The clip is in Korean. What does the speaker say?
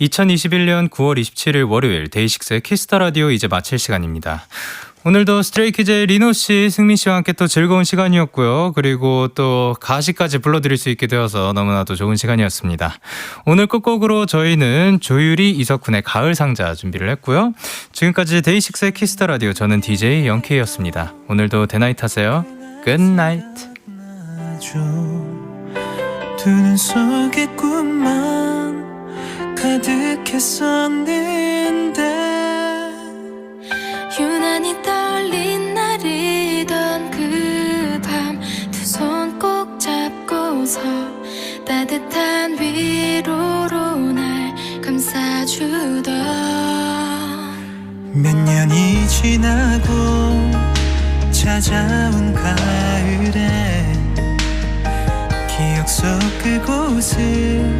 2021년 9월 27일 월요일 데이식스의 키스터 라디오 이제 마칠 시간입니다. 오늘도 스트레이키즈의 리노 씨, 승민 씨와 함께 또 즐거운 시간이었고요. 그리고 또 가시까지 불러드릴 수 있게 되어서 너무나도 좋은 시간이었습니다. 오늘 끝곡으로 저희는 조유리 이석훈의 가을 상자 준비를 했고요. 지금까지 데이식스의 키스터 라디오 저는 DJ 영케이였습니다. 오늘도 대나잇 하세요. 굿나잇. 두눈 속에 꿈만 가득했었는데 유난히 떨린 날이던 그 밤 두 손 꼭 잡고서 따뜻한 위로로 날 감싸주던 몇 년이 지나고 찾아온 가을에 기억 속 그곳을